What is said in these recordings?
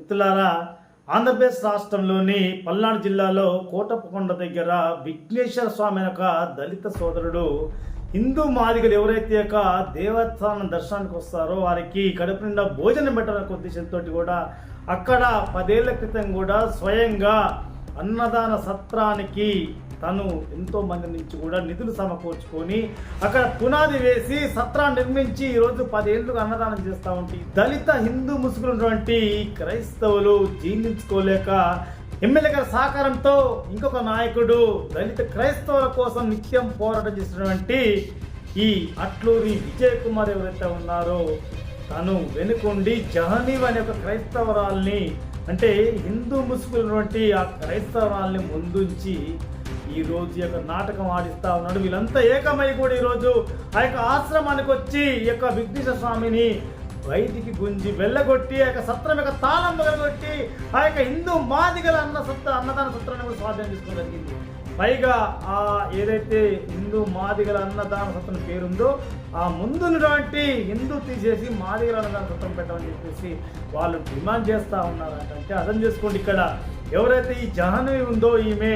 మిత్రులారా ఆంధ్రప్రదేశ్ రాష్ట్రంలోని పల్నాడు జిల్లాలో కోటప్పకొండ దగ్గర విఘ్నేశ్వర స్వామి యొక్క దళిత సోదరుడు హిందూ మాదిగలు ఎవరైతే యొక్క దేవస్థానం దర్శనానికి వస్తారో వారికి కడుపు నిండా భోజనం పెట్టడానికి ఉద్దేశంతో కూడా అక్కడ పదేళ్ళ క్రితం కూడా స్వయంగా అన్నదాన సత్రానికి తను ఎంతో మంది నుంచి కూడా నిధులు సమకూర్చుకొని అక్కడ పునాది వేసి సత్రాన్ని నిర్మించి ఈరోజు పదేళ్ళుగా అన్నదానం చేస్తూ ఉంటే దళిత హిందూ ముసుగులున్నటువంటి క్రైస్తవులు జీర్ణించుకోలేక ఎమ్మెల్యే గారి సహకారంతో ఇంకొక నాయకుడు దళిత క్రైస్తవుల కోసం నిత్యం పోరాటం చేసినటువంటి ఈ అట్లూరి విజయ్ కుమార్ ఎవరైతే ఉన్నారో తను వెనుకొండి జహనీవ్ అనే ఒక క్రైస్తవరాల్ని అంటే హిందూ ముసుగులటువంటి ఆ క్రైస్తవరాల్ని ముందుంచి ఈ రోజు యొక్క నాటకం ఆడిస్తా ఉన్నాడు. వీళ్ళంతా ఏకమై కూడా ఈరోజు ఆ యొక్క ఆశ్రమానికి వచ్చి ఈ యొక్క విఘ్నేశ్వర స్వామిని బయటికి గుంజి వెళ్ళగొట్టి ఆ యొక్క సత్రం యొక్క తాళం వెళ్ళగొట్టి ఆ యొక్క హిందూ మాదిగల అన్న సత్త అన్నదాన సత్రాన్ని కూడా స్వాధీనం చేసుకోవడం జరిగింది. పైగా ఆ ఏదైతే హిందూ మాదిగల అన్నదాన సత్రం పేరుందో ఆ ముందున్నటువంటి హిందూ తీసేసి మాదిగల అన్నదాన సత్రం పెట్టమని చెప్పేసి వాళ్ళు డిమాండ్ చేస్తూ ఉన్నారంటే. అంటే అర్థం చేసుకోండి ఇక్కడ ఎవరైతే ఈ జహనవి ఉందో ఈమె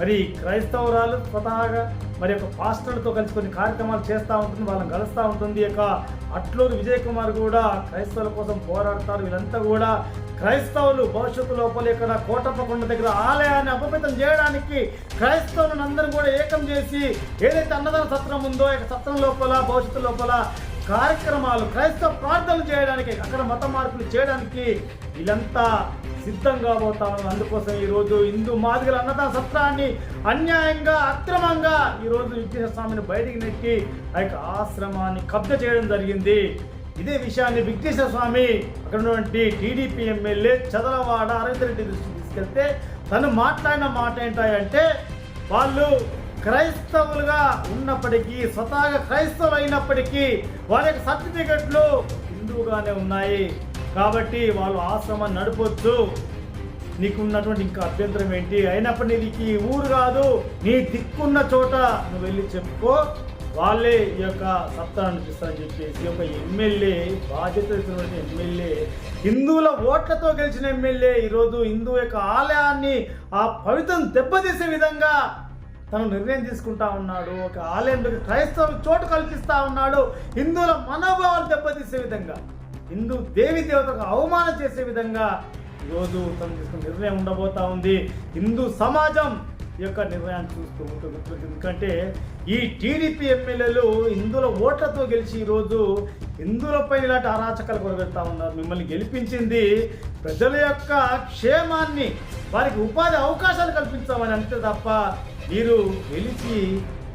మరి క్రైస్తవురాలు స్వతహాగా మరి యొక్క పాస్టర్లతో కలిసి కొన్ని కార్యక్రమాలు చేస్తూ ఉంటుంది వాళ్ళని కలుస్తూ ఉంటుంది. యొక్క అట్లూరు విజయ్ కుమార్ కూడా క్రైస్తవుల కోసం పోరాడతారు. వీళ్ళంతా కూడా క్రైస్తవులు భవిష్యత్తు లోపల ఇక్కడ కోటప్పకొండ దగ్గర ఆలయాన్ని అపమితం చేయడానికి క్రైస్తవులను అందరూ కూడా ఏకం చేసి ఏదైతే అన్నదాన సత్రం ఉందో ఇక సత్రం లోపల భవిష్యత్తు లోపల కార్యక్రమాలు క్రైస్తవ ప్రార్థనలు చేయడానికి అక్కడ మత మార్పులు చేయడానికి వీళ్ళంతా సిద్ధంగా పోతా ఉన్నారు అందుకోసం ఈరోజు హిందూ మాదిగల అన్నదాన సత్రాన్ని అన్యాయంగా అక్రమంగా ఈరోజు విఘ్నేశ్వర స్వామిని బయటికి నెట్టి ఆ యొక్క ఆశ్రమాన్ని కబ్జ చేయడం జరిగింది. ఇదే విషయాన్ని విఘ్నేశ్వర స్వామి అక్కడ ఉన్నటువంటి టీడీపీ ఎమ్మెల్యే చదలవాడ అరవింద్ రెడ్డి దృష్టికి తీసుకెళ్తే తను మాట్లాడిన మాట ఏంటంటే వాళ్ళు క్రైస్తవులుగా ఉన్నప్పటికీ స్వతహాగా క్రైస్తవులు అయినప్పటికీ వారి యొక్క సర్టిఫికెట్లు హిందువుగానే ఉన్నాయి. కాబట్టి వాళ్ళు ఆశ్రమం నడపొచ్చు నీకున్నటువంటి ఇంకా అభ్యంతరం ఏంటి? అయినప్పుడు నీకు ఈ ఊరు కాదు నీ దిక్కున్న చోట నువ్వు వెళ్ళి చెప్పుకో. వాళ్ళే ఈ యొక్క సత్తా అనిపిస్తారని చెప్పేసి ఒక ఎమ్మెల్యే బాధ్యత ఇచ్చినటువంటి ఎమ్మెల్యే హిందువుల ఓట్లతో గెలిచిన ఎమ్మెల్యే ఈరోజు హిందూ యొక్క ఆలయాన్ని ఆ పవిత్రం దెబ్బతీసే విధంగా తను నిర్ణయం తీసుకుంటా ఉన్నాడు. ఒక ఆలయంలో క్రైస్తవులకు చోటు కల్పిస్తూ ఉన్నాడు. హిందువుల మనోభావాలు దెబ్బతీసే విధంగా. హిందూ దేవి దేవతకు అవమానం చేసే విధంగా ఈరోజు తను తీసుకున్న నిర్ణయం ఉండబోతా ఉంది. హిందూ సమాజం యొక్క నిర్ణయాన్ని చూస్తూ ఉంటుంది. ఎందుకంటే ఈ టీడీపీ ఎమ్మెల్యేలు హిందువుల ఓట్లతో గెలిచి ఈరోజు హిందువులపై ఇలాంటి అరాచకాలు కొరబెడతా ఉన్నారు. మిమ్మల్ని గెలిపించింది ప్రజల యొక్క క్షేమాన్ని వారికి ఉపాధి అవకాశాలు కల్పించామని అంతే తప్ప మీరు గెలిచి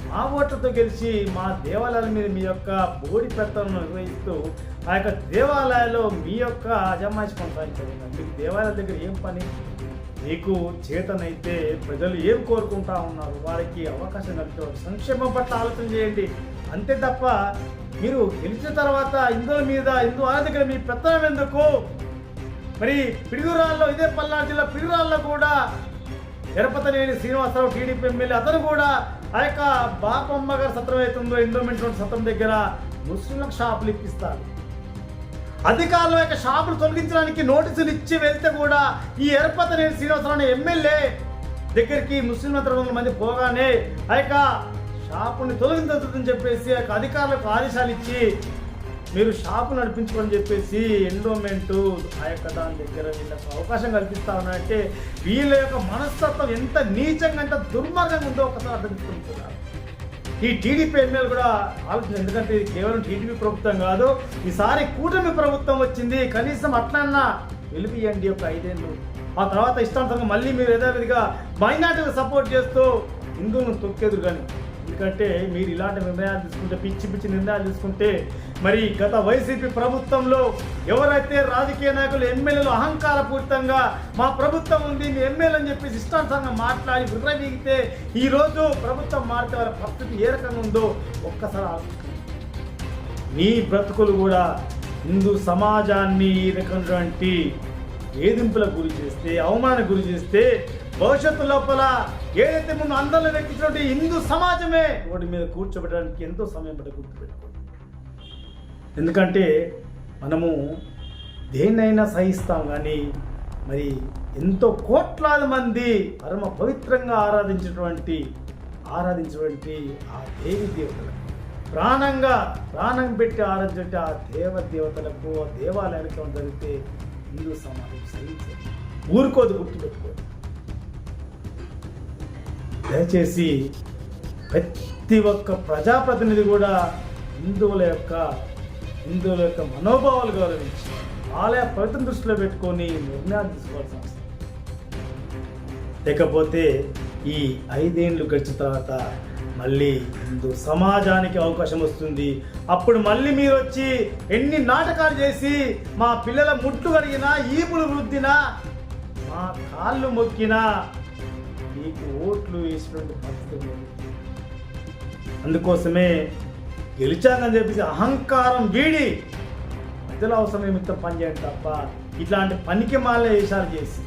మా ఓట్లతో గెలిచి మా దేవాలయాల మీద మీ యొక్క బోడి పెత్తలను నిర్వహిస్తూ ఆ యొక్క దేవాలయాల్లో మీ యొక్క అజమాయిషి కొనసాగించండి. మీకు దేవాలయాల దగ్గర ఏం పని? మీకు చేతనైతే ప్రజలు ఏం కోరుకుంటా ఉన్నారు? వారికి అవకాశం కల్పించారు సంక్షేమం పట్ల ఆలోచన చేయండి. అంతే తప్ప మీరు గెలిచిన తర్వాత హిందువుల మీద హిందూ వాళ్ళ దగ్గర మీ పెత్తనం ఎందుకు? మరి పిడుగురాల్లో ఇదే పల్నాడు జిల్లా పిడుగురాల్లో కూడా ఎరపతనేని శ్రీనివాసరావు టీడీపీ ఎమ్మెల్యే అతను కూడా ఆ యొక్క బాపమ్మ గారి సత్రం అవుతుందో ఎండోమెంట్ రోడ్ సత్రం దగ్గర ముస్లింలకు షాపులు ఇప్పిస్తారు. అధికారుల యొక్క షాపులు తొలగించడానికి నోటీసులు ఇచ్చి వెళ్తే కూడా ఈ ఎరపతనేని శ్రీనివాసరావు ఎమ్మెల్యే దగ్గరికి ముస్లిం వందల మంది పోగానే ఆ యొక్క షాపుని తొలగించదని చెప్పేసి ఆ యొక్క అధికారులకు ఆదేశాలు ఇచ్చి మీరు షాపు నడిపించుకోని చెప్పేసి ఎండోమెంట్ ఆ యొక్క దాని దగ్గర వీళ్ళకు అవకాశం కల్పిస్తా ఉన్నారంటే వీళ్ళ యొక్క మనస్తత్వం ఎంత నీచంగా ఎంత దుర్మార్గంగా ఉందో ఒకసారి అర్థం చేసుకుంటున్నారు? ఈ టీడీపీ ఎమ్మెల్యే కూడా ఆలోచన ఎందుకంటే ఇది కేవలం టీడీపీ ప్రభుత్వం కాదు ఈసారి కూటమి ప్రభుత్వం వచ్చింది కనీసం అట్లన్నా వెలిపియండి ఒక ఐదేళ్ళు. ఆ తర్వాత ఇష్టాంతంగా మళ్ళీ మీరు యథావిధిగా మైనార్టీలు సపోర్ట్ చేస్తూ హిందువులను తొక్కేదురు కానీ ఎందుకంటే మీరు ఇలాంటి నిర్ణయాలు తీసుకుంటే పిచ్చి పిచ్చి నిర్ణయాలు తీసుకుంటే మరి గత వైసీపీ ప్రభుత్వంలో ఎవరైతే రాజకీయ నాయకులు ఎమ్మెల్యేలు అహంకారపూరితంగా మా ప్రభుత్వం ఉంది మీ ఎమ్మెల్యే అని చెప్పేసి ఇష్టానుసారంగా మాట్లాడి విర్రవీగితే ఈరోజు ప్రభుత్వం మారితే వారి పరిస్థితి ఏ రకంగా ఉందో ఒక్కసారి ఆలోచించండి మీ బ్రతుకులు కూడా హిందూ సమాజాన్ని ఈ రకమైనటువంటి వేధింపులకు గురి చేస్తే అవమానానికి గురి చేస్తే భవిష్యత్తు లోపల ఏదైతే ముందు అందరిలో వ్యక్తించినటువంటి హిందూ సమాజమే వాటి మీద కూర్చోబెట్టడానికి ఎంతో సమయం పట్టి గుర్తుపెట్టుకోండి ఎందుకంటే మనము దేన్నైనా సహిస్తాం కానీ మరి ఎంతో కోట్లాది మంది పరమ పవిత్రంగా ఆరాధించినటువంటి ఆరాధించినటువంటి ఆ దేవి దేవతలకు ప్రాణంగా ప్రాణం పెట్టి ఆరాధించే ఆ దేవ దేవతలకు ఆ దేవాలయానికి జరిగితే హిందూ సమాజం సహించదు. ఊరుకోదు గుర్తుపెట్టుకోదు దయచేసి ప్రతి ఒక్క ప్రజాప్రతినిధి కూడా హిందువుల యొక్క హిందువుల యొక్క మనోభావాలు గౌరవించి ఆలయ పవిత్ర దృష్టిలో పెట్టుకొని నిర్ణయాలు తీసుకోవాల్సిన అవసరం. లేకపోతే ఈ ఐదేండ్లు గడిచిన తర్వాత మళ్ళీ హిందూ సమాజానికి అవకాశం వస్తుంది. అప్పుడు మళ్ళీ మీరు వచ్చి ఎన్ని నాటకాలు చేసి మా పిల్లల ముట్టు కడిగినా ఈపులు వృద్ధినా మా కాళ్ళు మొక్కినా నీకు ఓట్లు వేసినటువంటి పరిస్థితి అందుకోసమే గెలిచానని చెప్పేసి అహంకారం వీడి ప్రజల అవసరం నిమిత్తం పనిచేయండి తప్ప ఇట్లాంటి పనికి మాలే వేషాలు చేసి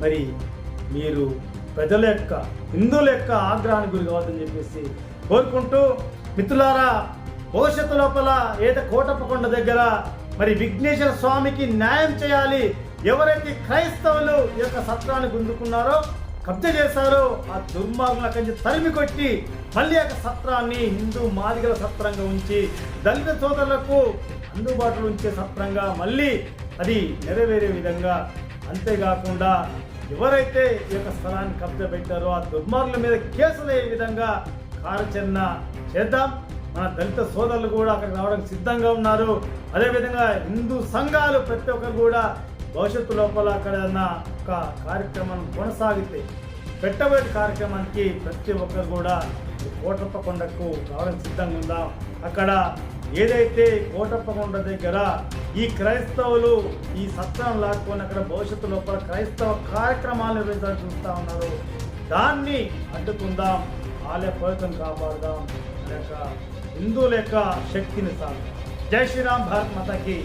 మరి మీరు ప్రజల యొక్క హిందువుల యొక్క ఆగ్రహానికి గురి కావద్దని చెప్పేసి కోరుకుంటూ మిత్రులారా భవిష్యత్తు లోపల ఏదో కోటప్పకొండ దగ్గర మరి విఘ్నేశ్వర స్వామికి న్యాయం చేయాలి. ఎవరైతే క్రైస్తవులు ఈ యొక్క సత్రాన్ని గుంజుకున్నారో కబ్జా చేశారో ఆ దుర్మార్గుల కంచి తరిమి కొట్టి మళ్ళీ ఒక యొక్క సత్రాన్ని హిందూ మాదిగల సత్రంగా ఉంచి దళిత సోదరులకు అందుబాటులో ఉంచే సత్రంగా మళ్ళీ అది నెరవేరే విధంగా అంతేకాకుండా ఎవరైతే ఈ యొక్క స్థలాన్ని కబ్జా పెట్టారో ఆ దుర్మార్గుల మీద కేసులు అయ్యే విధంగా కార్యాచరణ చేద్దాం. మన దళిత సోదరులు కూడా అక్కడికి రావడానికి సిద్ధంగా ఉన్నారు. అదేవిధంగా హిందూ సంఘాలు ప్రతి ఒక్కరు కూడా భవిష్యత్తు లోపల అక్కడన్నా ఒక కార్యక్రమం కొనసాగితే పెట్టబోయే కార్యక్రమానికి ప్రతి ఒక్కరు కూడా కోటప్ప కొండకు రావడం సిద్ధంగా ఉందాం. అక్కడ ఏదైతే కోటప్ప కొండ దగ్గర ఈ క్రైస్తవులు ఈ సత్రం లాక్కొని అక్కడ భవిష్యత్తు లోపల క్రైస్తవ కార్యక్రమాలు నిర్వహించాలని చూస్తూ ఉన్నారు. దాన్ని అడ్డుకుందాం. ఆలయ పవిత్రం కాపాడదాం. లేక హిందువుల యొక్క శక్తిని సాగు జై శ్రీరామ్ భారత్ మాతకి.